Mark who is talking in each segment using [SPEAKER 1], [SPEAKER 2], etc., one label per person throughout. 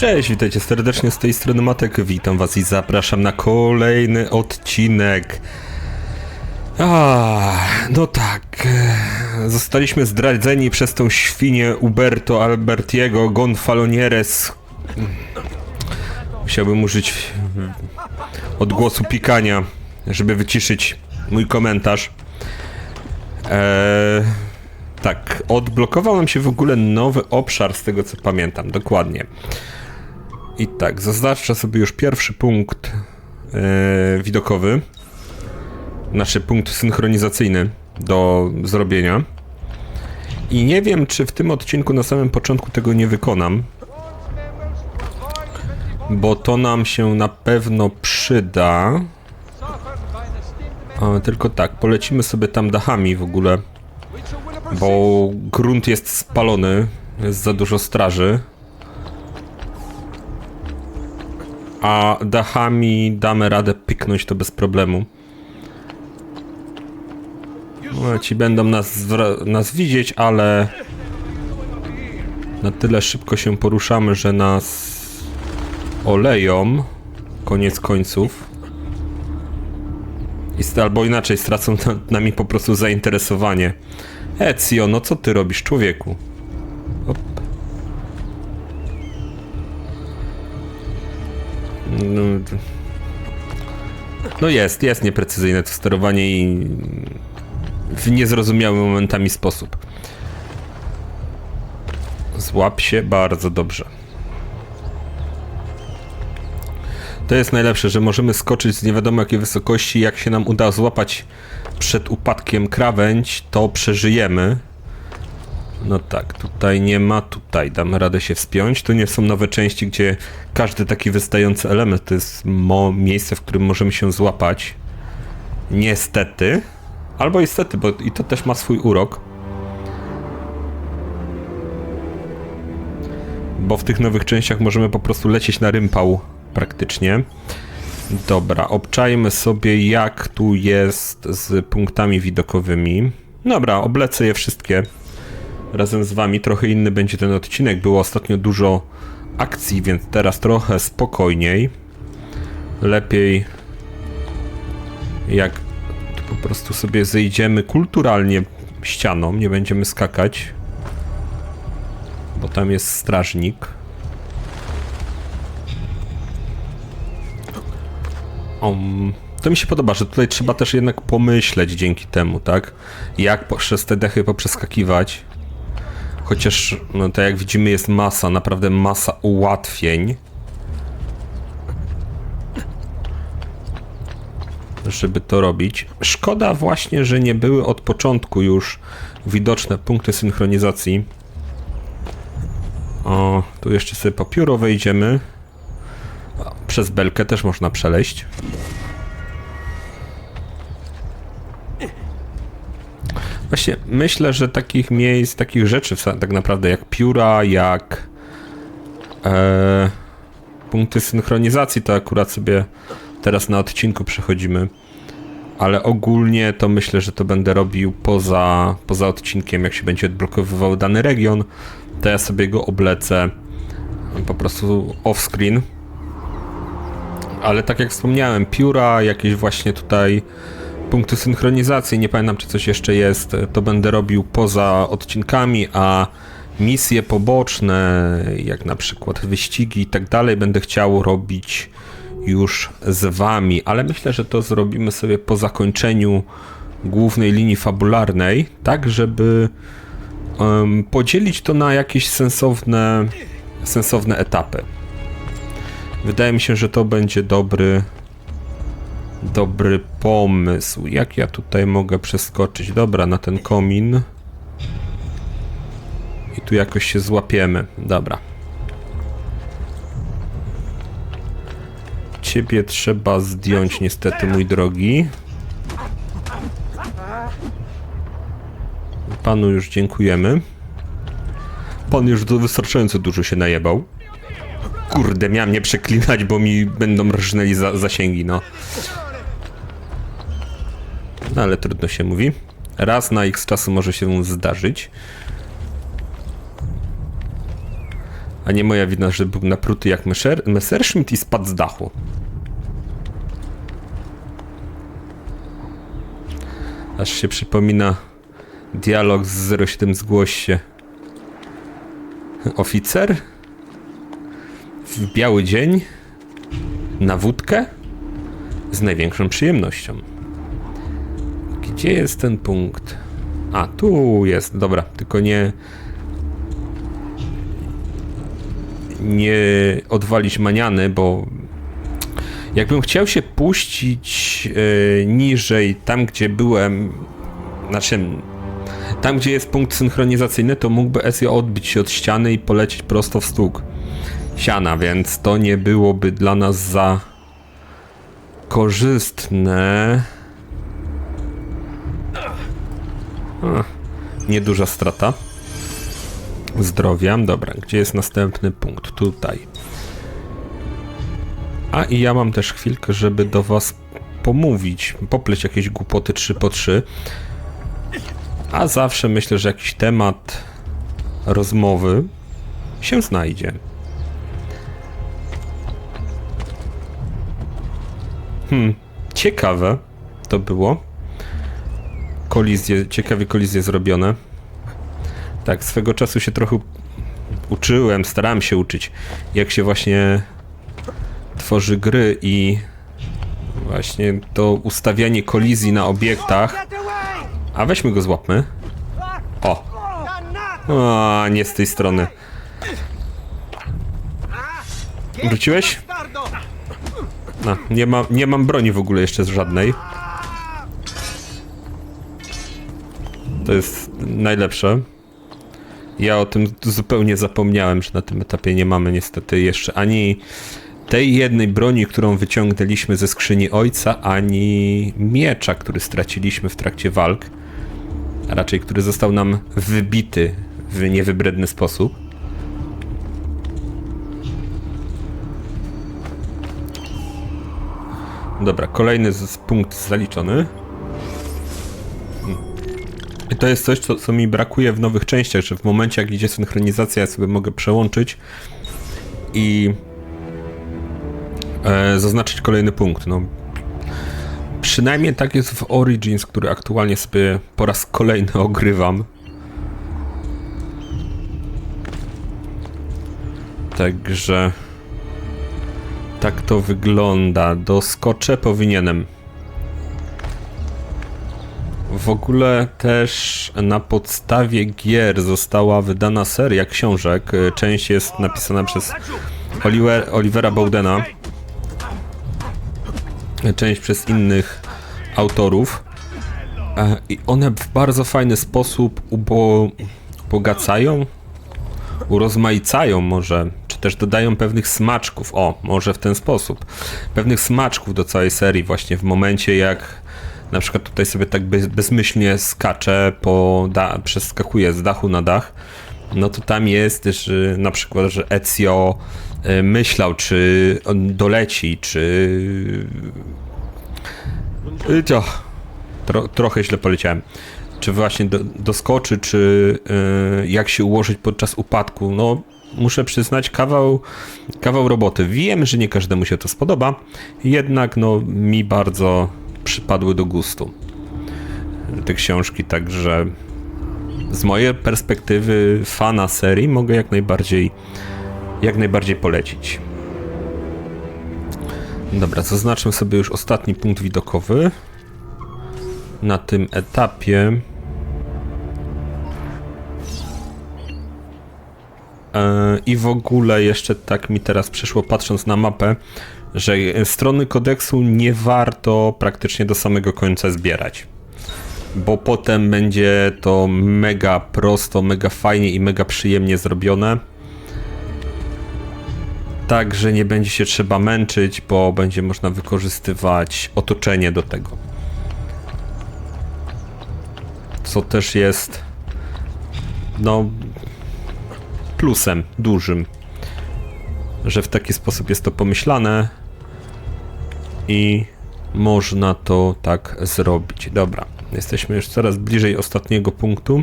[SPEAKER 1] Cześć, witajcie serdecznie z tej strony Matek. Witam was i zapraszam na kolejny odcinek. A, no tak. e, Zostaliśmy zdradzeni przez tą świnię Uberto Albertiego Gonfalonieres. Musiałbym użyć odgłosu pikania, żeby wyciszyć mój komentarz. Eee, tak, odblokował nam się w ogóle nowy obszar z tego co pamiętam, dokładnie. I tak, zaznaczę sobie już pierwszy punkt e, widokowy. Znaczy punkt synchronizacyjny do zrobienia. I nie wiem, czy w tym odcinku na samym początku tego nie wykonam. Bo to nam się na pewno przyda. A, tylko tak, polecimy sobie tam dachami w ogóle. Bo grunt jest spalony, jest za dużo straży. A dachami damy radę pyknąć to bez problemu. No, ci będą nas, nas widzieć, ale na tyle szybko się poruszamy, że nas oleją. Koniec końców. I albo inaczej, stracą na- nami po prostu zainteresowanie. Ecio, no co ty robisz, człowieku? No, no jest, jest nieprecyzyjne to sterowanie i w niezrozumiały momentami sposób. Złap się bardzo dobrze. To jest najlepsze, że możemy skoczyć z nie wiadomo jakiej wysokości. Jak się nam uda złapać przed upadkiem krawędź, to przeżyjemy. No tak, tutaj nie ma, tutaj damy radę się wspiąć. Tu nie są nowe części, gdzie każdy taki wystający element to jest miejsce, w którym możemy się złapać. Niestety. Albo niestety, bo i to też ma swój urok. Bo w tych nowych częściach możemy po prostu lecieć na rympał praktycznie. Dobra, obczajmy sobie jak tu jest z punktami widokowymi. Dobra, oblecę je wszystkie razem z wami. Trochę inny będzie ten odcinek. Było ostatnio dużo akcji, więc teraz trochę spokojniej. Lepiej jak po prostu sobie zejdziemy kulturalnie ścianą, nie będziemy skakać. Bo tam jest strażnik. To mi się podoba, że tutaj trzeba też jednak pomyśleć dzięki temu, tak? Jak przez te dechy poprzeskakiwać. Chociaż, no tak jak widzimy, jest masa, naprawdę masa ułatwień. Żeby to robić. Szkoda właśnie, że nie były od początku już widoczne punkty synchronizacji. O, tu jeszcze sobie po pióro wejdziemy. Przez belkę też można przeleść. Właśnie myślę, że takich miejsc, takich rzeczy tak naprawdę jak pióra, jak e, punkty synchronizacji, to akurat sobie teraz na odcinku przechodzimy. Ale ogólnie to myślę, że to będę robił poza, poza odcinkiem, jak się będzie odblokowywał dany region, to ja sobie go oblecę po prostu off-screen. Ale tak jak wspomniałem, pióra, jakieś właśnie tutaj punkty synchronizacji, nie pamiętam czy coś jeszcze jest, to będę robił poza odcinkami, a misje poboczne, jak na przykład wyścigi i tak dalej, będę chciał robić już z wami, ale myślę, że to zrobimy sobie po zakończeniu głównej linii fabularnej, tak żeby em, podzielić to na jakieś sensowne, sensowne etapy. Wydaje mi się, że to będzie dobry, dobry pomysł. Jak ja tutaj mogę przeskoczyć? Dobra, na ten komin. I tu jakoś się złapiemy. Dobra. Ciebie trzeba zdjąć niestety, mój drogi. Panu już dziękujemy. Pan już do- wystarczająco dużo się najebał. Kurde, miałem nie przeklinać, bo mi będą rżnęli za, zasięgi, no. No ale trudno się mówi. Raz na x czasu może się zdarzyć. A nie moja wina, że był napruty jak Messer, Messerschmitt i spadł z dachu. Aż się przypomina dialog z 07 zgłoś się. Oficer? W biały dzień? Na wódkę? Z największą przyjemnością. Gdzie jest ten punkt? A, tu jest, dobra, tylko nie... Nie odwalić maniany, bo jakbym chciał się puścić e, niżej, tam gdzie byłem, znaczy tam gdzie jest punkt synchronizacyjny, to mógłby SJ odbić się od ściany i polecieć prosto w stóg siana, więc to nie byłoby dla nas za korzystne. A, nieduża strata zdrowia. Dobra, gdzie jest następny punkt? Tutaj. A i ja mam też chwilkę, żeby do was pomówić, popleć jakieś głupoty 3 po 3. A zawsze myślę, że jakiś temat rozmowy się znajdzie. Hmm, ciekawe to było. Kolizje, ciekawie kolizje zrobione. Tak, swego czasu się trochę uczyłem, starałem się uczyć, jak się właśnie tworzy gry i właśnie to ustawianie kolizji na obiektach. A weźmy go złapmy. O, a nie z tej strony. Wróciłeś? A, nie, ma, nie mam broni w ogóle jeszcze z żadnej. To jest najlepsze. Ja o tym zupełnie zapomniałem, że na tym etapie nie mamy niestety jeszcze ani tej jednej broni, którą wyciągnęliśmy ze skrzyni ojca, ani miecza, który straciliśmy w trakcie walk. A raczej, który został nam wybity w niewybredny sposób. Dobra, kolejny punkt zaliczony. I to jest coś, co, co mi brakuje w nowych częściach, że w momencie jak idzie synchronizacja, ja sobie mogę przełączyć i e, zaznaczyć kolejny punkt. No, przynajmniej tak jest w Origins, który aktualnie sobie po raz kolejny ogrywam. Także tak to wygląda. Doskoczę powinienem. W ogóle też na podstawie gier została wydana seria książek. Część jest napisana przez Oliver, Olivera Bowdena. Część przez innych autorów. E, I one w bardzo fajny sposób ubo ubogacają, urozmaicają może, czy też dodają pewnych smaczków. O, może w ten sposób. Pewnych smaczków do całej serii właśnie w momencie jak na przykład tutaj sobie tak bez, bezmyślnie skaczę po da, przeskakuję z dachu na dach, no to tam jest też y, na przykład, że Ezio y, myślał, czy on doleci, czy... Y, to, tro, trochę źle poleciałem. Czy właśnie do, doskoczy, czy y, jak się ułożyć podczas upadku. No, muszę przyznać, kawał, kawał roboty. Wiem, że nie każdemu się to spodoba, jednak no, mi bardzo przypadły do gustu te książki, także z mojej perspektywy fana serii mogę jak najbardziej jak najbardziej polecić. Dobra, zaznaczmy sobie już ostatni punkt widokowy na tym etapie. E, I w ogóle jeszcze tak mi teraz przyszło patrząc na mapę, że strony kodeksu nie warto praktycznie do samego końca zbierać. Bo potem będzie to mega prosto, mega fajnie i mega przyjemnie zrobione. Tak, że nie będzie się trzeba męczyć, bo będzie można wykorzystywać otoczenie do tego. Co też jest no plusem dużym, że w taki sposób jest to pomyślane i można to tak zrobić. Dobra, jesteśmy już coraz bliżej ostatniego punktu.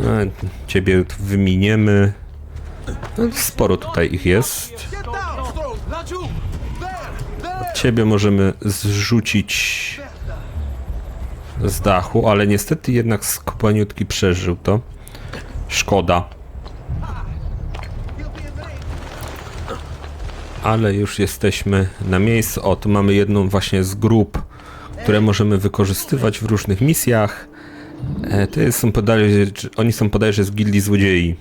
[SPEAKER 1] E, Ciebie wyminiemy. No, sporo tutaj ich jest. Ciebie możemy zrzucić z dachu, ale niestety jednak skopaniutki przeżył to. Szkoda. Ale już jesteśmy na miejscu. O, tu mamy jedną właśnie z grup, które możemy wykorzystywać w różnych misjach. E, to jest, są podajże, oni są podajże z gildii złodziei.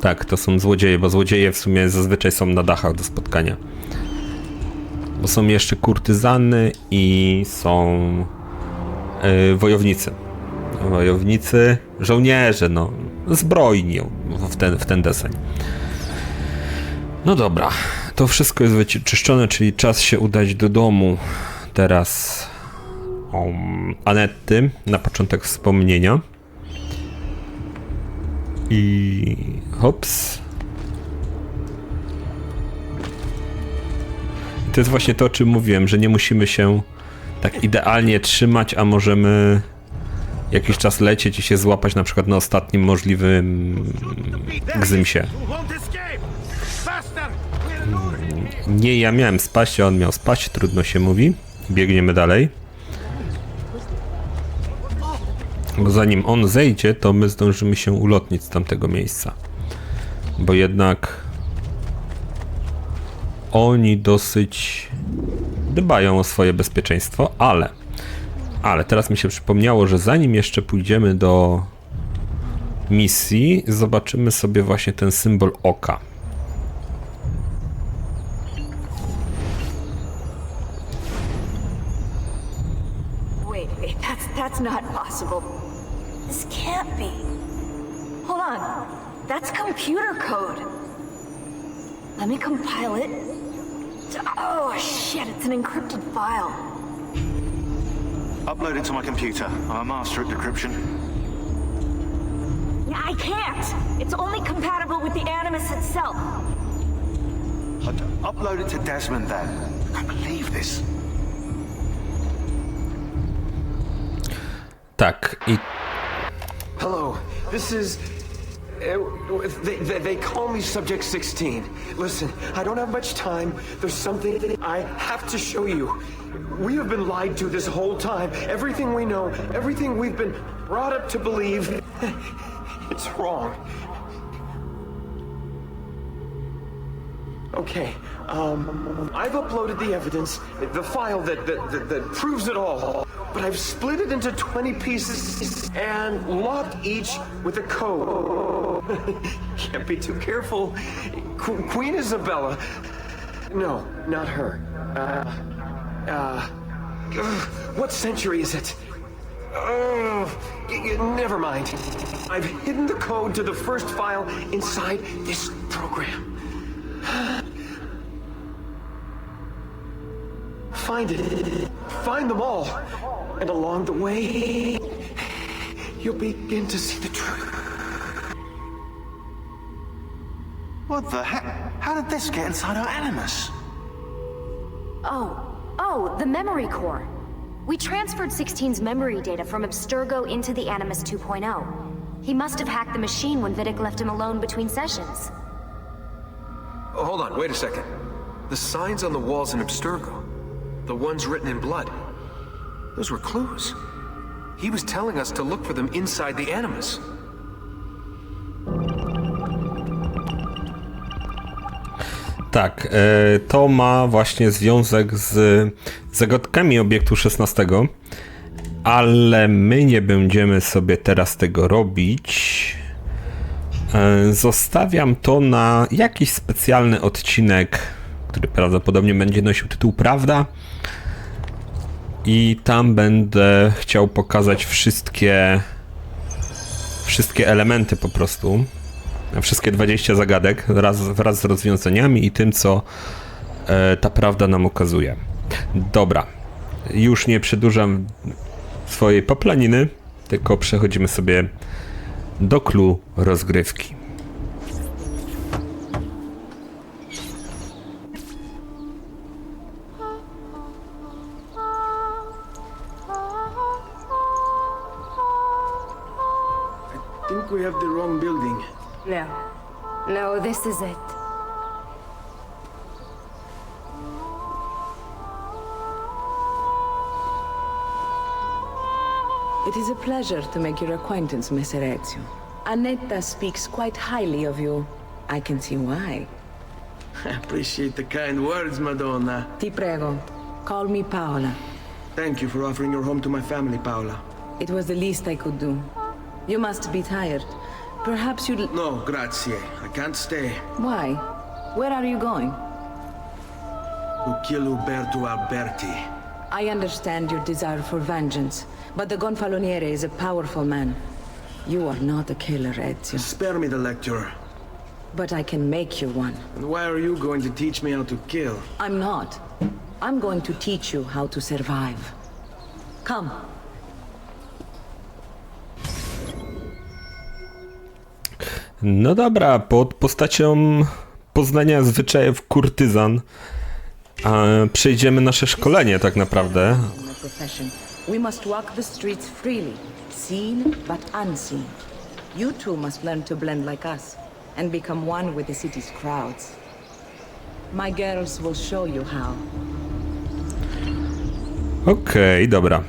[SPEAKER 1] Tak, to są złodzieje, bo złodzieje w sumie zazwyczaj są na dachach do spotkania. Bo są jeszcze kurtyzany i są yy, wojownicy. Wojownicy, żołnierze, no, zbrojni w ten, w ten deseń. No dobra, to wszystko jest wyczyszczone, czyli czas się udać do domu. Teraz um, Anetty na początek wspomnienia. I hops. To jest właśnie to, o czym mówiłem, że nie musimy się tak idealnie trzymać, a możemy jakiś czas lecieć i się złapać na przykład na ostatnim możliwym gzymsie. Nie ja miałem spaść, a on miał spaść, trudno się mówi. Biegniemy dalej. Bo zanim on zejdzie, to my zdążymy się ulotnić z tamtego miejsca. Bo jednak oni dosyć dbają o swoje bezpieczeństwo, ale ale teraz mi się przypomniało, że zanim jeszcze pójdziemy do misji, zobaczymy sobie właśnie ten symbol oka.
[SPEAKER 2] Let me compile it. Oh shit, it's an encrypted file.
[SPEAKER 3] Upload it to my computer. I'm a master at decryption.
[SPEAKER 2] Yeah, I can't. It's only compatible with the Animus itself.
[SPEAKER 3] I'd upload it to Desmond then. I can't believe this.
[SPEAKER 1] Tak, i
[SPEAKER 4] Hello, this is. Uh, they, they, they call me Subject 16. Listen, I don't have much time. There's something I have to show you. We have been lied to this whole time. Everything we know, everything we've been brought up to believe, it's wrong. Okay, um, I've uploaded the evidence, the file that, that, that, that proves it all, but I've split it into 20 pieces and locked each with a code. Can't be too careful. Qu- Queen Isabella. No, not her. Uh, uh, ugh, what century is it? Ugh, y- y- never mind. I've hidden the code to the first file inside this program. Find it. Find them all. And along the way, you'll begin to see the truth.
[SPEAKER 3] What the heck? How did this get inside our Animus?
[SPEAKER 5] Oh, oh, the memory core. We transferred 16's memory data from Abstergo into the Animus 2.0. He must have hacked the machine when Vidic left him alone between sessions.
[SPEAKER 6] Oh, hold on, wait a second. The signs on the walls in Abstergo, the ones written in blood, those were clues. He was telling us to look for them inside the Animus.
[SPEAKER 1] tak, e, to ma właśnie związek z zagadkami obiektu 16, ale my nie będziemy sobie teraz tego robić. E, Zostawiam to na jakiś specjalny odcinek, który prawdopodobnie będzie nosił tytuł Prawda. I tam będę chciał pokazać wszystkie wszystkie elementy po prostu. Wszystkie 20 zagadek wraz, wraz z rozwiązaniami i tym, co e, ta prawda nam ukazuje. Dobra, już nie przedłużam swojej poplaniny, tylko przechodzimy sobie do klu rozgrywki.
[SPEAKER 5] It
[SPEAKER 7] is a pleasure to make your acquaintance, Messer Ezio. Annetta speaks quite highly of you. I can see why.
[SPEAKER 4] I appreciate the kind words, Madonna.
[SPEAKER 7] Ti prego, call me Paola.
[SPEAKER 4] Thank you for offering your home to my family, Paola.
[SPEAKER 7] It was the least I could do. You must be tired. Perhaps you'd...
[SPEAKER 4] No, grazie. I can't stay.
[SPEAKER 7] Why? Where are you going?
[SPEAKER 4] To kill Uberto Alberti.
[SPEAKER 7] I understand your desire for vengeance, but the Gonfaloniere is a powerful man. You are not a killer, Ezio,
[SPEAKER 4] Spare me the lecture.
[SPEAKER 7] but I can make you one.
[SPEAKER 4] And why are you going to teach me how to kill?
[SPEAKER 7] I'm not. I'm going to teach you how to survive. Come.
[SPEAKER 1] No dobra, pod postacią poznania zwyczajów kurtyzan e, przejdziemy nasze szkolenie tak naprawdę.
[SPEAKER 7] We must walk the streets freely, seen but unseen. You too must learn to blend like us and become one with the city's crowds. My girls will show you how.
[SPEAKER 1] Okej, dobra.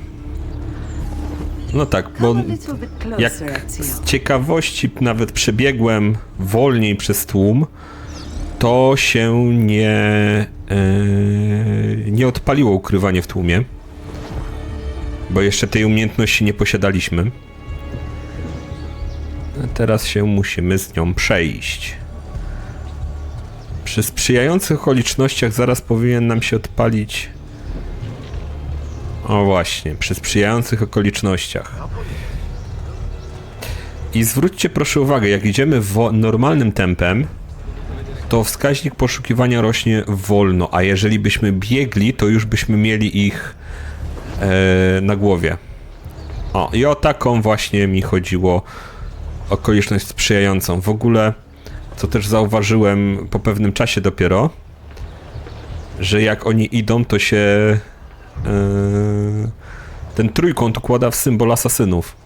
[SPEAKER 1] No tak, bo
[SPEAKER 7] Come a little bit
[SPEAKER 1] jak
[SPEAKER 7] closer,
[SPEAKER 1] z ciekawości nawet przebiegłem wolniej przez tłum, to się nie, e, nie odpaliło ukrywanie w tłumie. Bo jeszcze tej umiejętności nie posiadaliśmy. A teraz się musimy z nią przejść. Przy sprzyjających okolicznościach zaraz powinien nam się odpalić. O właśnie, przy sprzyjających okolicznościach. I zwróćcie proszę uwagę, jak idziemy normalnym tempem, to wskaźnik poszukiwania rośnie wolno, a jeżeli byśmy biegli, to już byśmy mieli ich e, na głowie. O, i o taką właśnie mi chodziło okoliczność sprzyjającą. W ogóle, co też zauważyłem po pewnym czasie dopiero, że jak oni idą, to się Yy, ten trójkąt układa w symbol asasynów.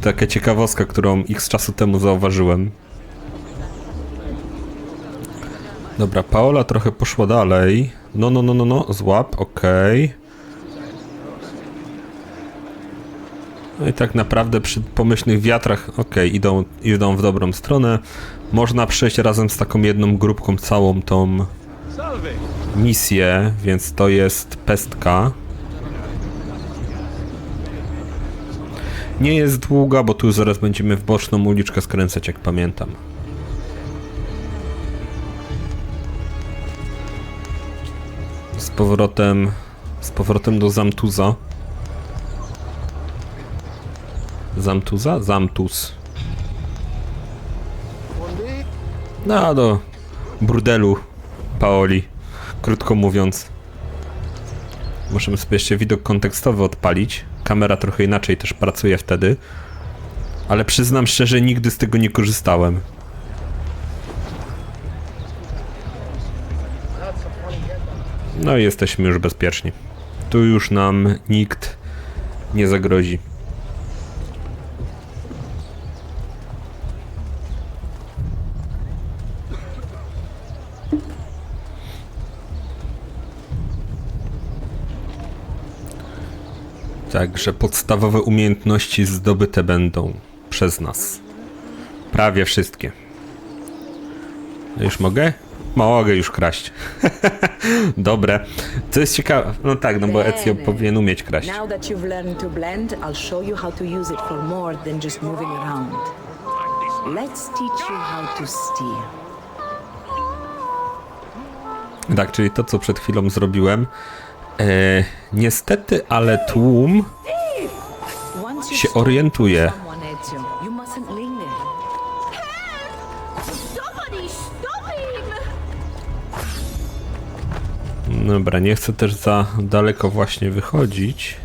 [SPEAKER 1] Taka ciekawostka, którą x czasu temu zauważyłem. Dobra, Paola trochę poszła dalej. No, no, no, no, no, złap, okej. No i tak naprawdę przy pomyślnych wiatrach, okej, idą, idą w dobrą stronę. Można przejść razem z taką jedną grupką całą tą misję, więc to jest pestka. Nie jest długa, bo tu zaraz będziemy w boczną uliczkę skręcać, jak pamiętam. Powrotem, z powrotem do Zamtuza. Zamtuza? Zamtuz. No, do burdelu Paoli, krótko mówiąc. Możemy sobie jeszcze widok kontekstowy odpalić. Kamera trochę inaczej też pracuje wtedy. Ale przyznam szczerze, nigdy z tego nie korzystałem. No i jesteśmy już bezpieczni. Tu już nam nikt nie zagrozi. Także podstawowe umiejętności zdobyte będą przez nas. Prawie wszystkie. Już mogę? Mogę już kraść. Dobre. Co jest ciekawe, no tak, no bo Ezio powinien umieć kraść.
[SPEAKER 7] Now that you've learned to blend, I'll show you how to use it for more than just moving around. Let's teach you how to steal.
[SPEAKER 1] Tak, czyli to, co przed chwilą zrobiłem. E, niestety, ale tłum się orientuje. Dobra, nie chcę też za daleko właśnie wychodzić.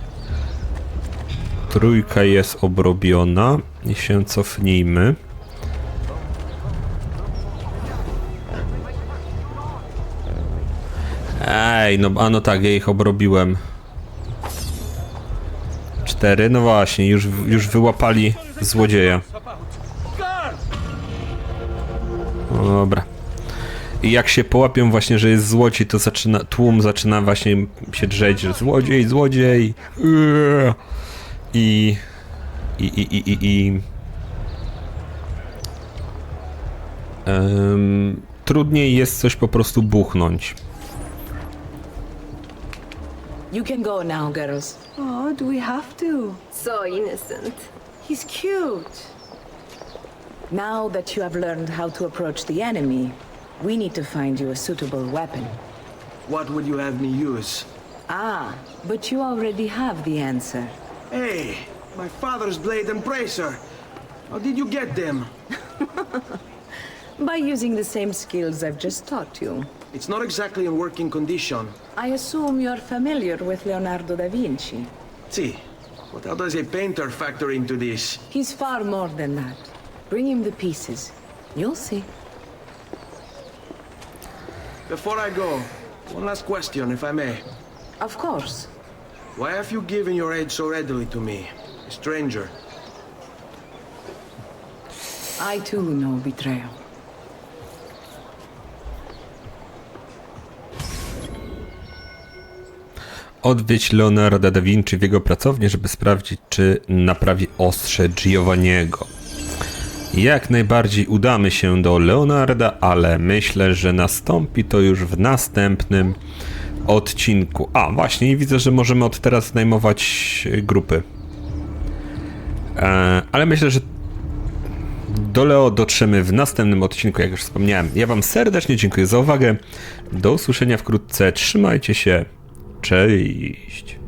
[SPEAKER 1] Trójka jest obrobiona i się cofnijmy. Ej, no, a no tak, ja ich obrobiłem. Cztery, no właśnie, już, już wyłapali złodzieja. No dobra. I jak się połapią właśnie, że jest złodziej, to zaczyna, tłum zaczyna właśnie się drzeć, że złodziej, złodziej. I... I, i, i, i, i... Em, trudniej jest coś po prostu buchnąć.
[SPEAKER 7] You can go now, girls.
[SPEAKER 8] Oh, do we have to?
[SPEAKER 9] So innocent.
[SPEAKER 7] He's cute. Now that you have learned how to approach the enemy, we need to find you a suitable weapon.
[SPEAKER 10] What would you have me use?
[SPEAKER 7] Ah, but you already have the answer.
[SPEAKER 10] Hey, my father's blade and bracer. How did you get them?
[SPEAKER 7] By using the same skills I've just taught you.
[SPEAKER 10] It's not exactly in working condition.
[SPEAKER 7] I assume you're familiar with Leonardo da Vinci.
[SPEAKER 10] See, but how does a painter factor into this?
[SPEAKER 7] He's far more than that. Bring him the pieces. You'll see.
[SPEAKER 10] Before I go, one last question, if I may.
[SPEAKER 7] Of course.
[SPEAKER 10] Why have you given your aid so readily to me, a stranger?
[SPEAKER 7] I too know betrayal.
[SPEAKER 1] Odwiedź Leonarda da Vinci w jego pracownię, żeby sprawdzić, czy naprawi ostrze Giovanniego. Jak najbardziej udamy się do Leonarda, ale myślę, że nastąpi to już w następnym odcinku. A, właśnie, widzę, że możemy od teraz najmować e, grupy. E, ale myślę, że do Leo dotrzemy w następnym odcinku, jak już wspomniałem. Ja Wam serdecznie dziękuję za uwagę. Do usłyszenia wkrótce. Trzymajcie się. Cześć.